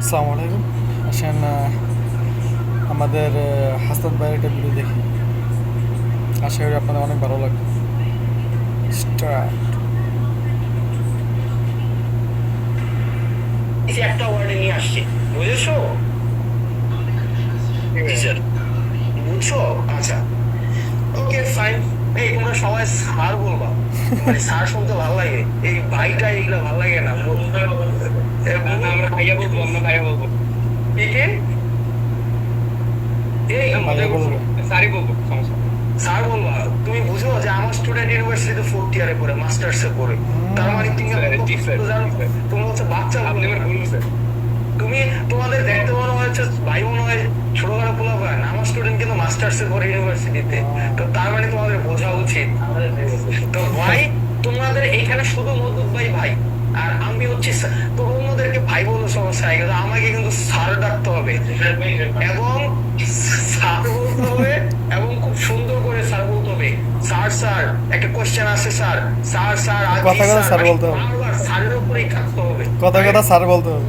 আসসালামু আলাইকুম। আসেন আমাদের আহ, হাসনাত ভাইয়ের একটা ভিডিও দেখি। আশা করি আপনাদের অনেক ভালো লাগবে। স্টার্ট একটা ওয়ার্ডে নিয়ে আসছি। বুঝেছ? বুঝছ? আচ্ছা। ওকে ফাইন এই তোমরা সবাই স্যার বলবা। মানে স্যার শুনতে ভালো লাগে। এই ভাইটা এইগুলো ভালো লাগে না। আমরা ভাইয়া বলব আমরা ভাইয়া বলব। কি কি? এই ভাইয়া বলব। সারি বলব সমস্যা। স্যার বলবা তুমি বুঝো যে আমার স্টুডেন্ট ইউনিভার্সিটিতে ফোর্থ ইয়ারে পড়ে মাস্টার্সে পড়ে। তার মানে তুমি আমার। তুমি হচ্ছে বাচ্চা আপনি বলুন স্যার। তুমি তোমাদের দেখতে মনে হচ্ছে ভাই মনে হয় ছোটখাটো পোলা না আমার স্টুডেন্ট কিন্তু মাস্টার্সে পড়ে ইউনিভার্সিটিতে তো। তার মানে তোমাদের বোঝা উচিত। তো ভাই তোমাদের এখানে শুধু মধুর ভাই ভাই। আর আমি হচ্ছে। অন্যদেরকে ভাই বোন সমস্যা হয়ে কিন্তু আমাকে কিন্তু স্যার ডাকতে হবে এবং স্যার বলতে হবে এবং খুব সুন্দর করে স্যার বলতে হবে স্যার স্যার একটা কোশ্চেন আছে স্যার স্যার স্যার আর কথা কথা স্যার মানে বলতে হবে। স্যারের উপরেই থাকতে হবে কথা কথা স্যার বলতে হবে